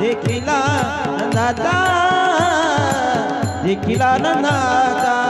देखिला नंदाता. देखिला नंदाता.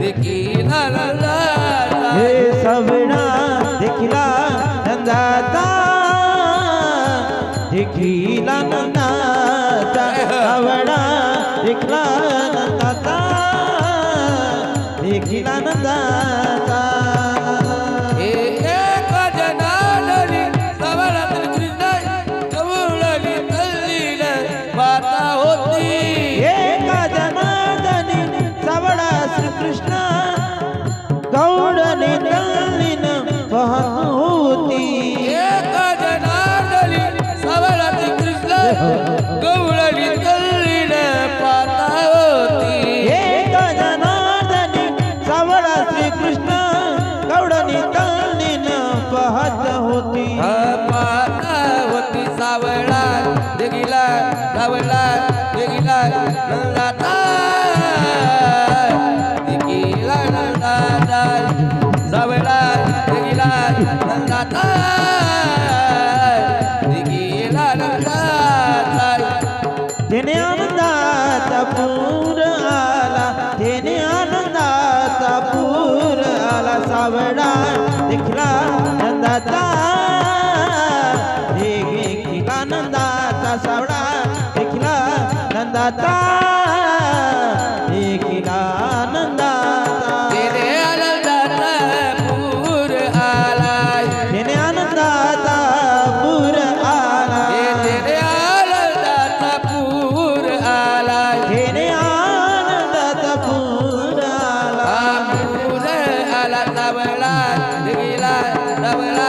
देखिला हे सवणा देखिला नंदाचा देखिला नंदाचा नंदाचा देखिला नंदाचा गौडने तल्लीन पाहत होती। एक जनार्दनी सवळात कृष्ण कवळली तल्लीन माता होती एक जनार्दनी सावळा श्रीकृष्ण गौडनी तळणीन पाहत होती। माता होती सावळा देखिला सावळा देखिला नंदाता देखिला नंदाता सावळा देखिला नंदाता देखिला नंदाता तेने आनंदाचा पूर आला तेने आनंदाचा पूर आला सावडा देखला नंदाता देखला नंदाचा सावळा देखला नंदाचा रबला रबला रबला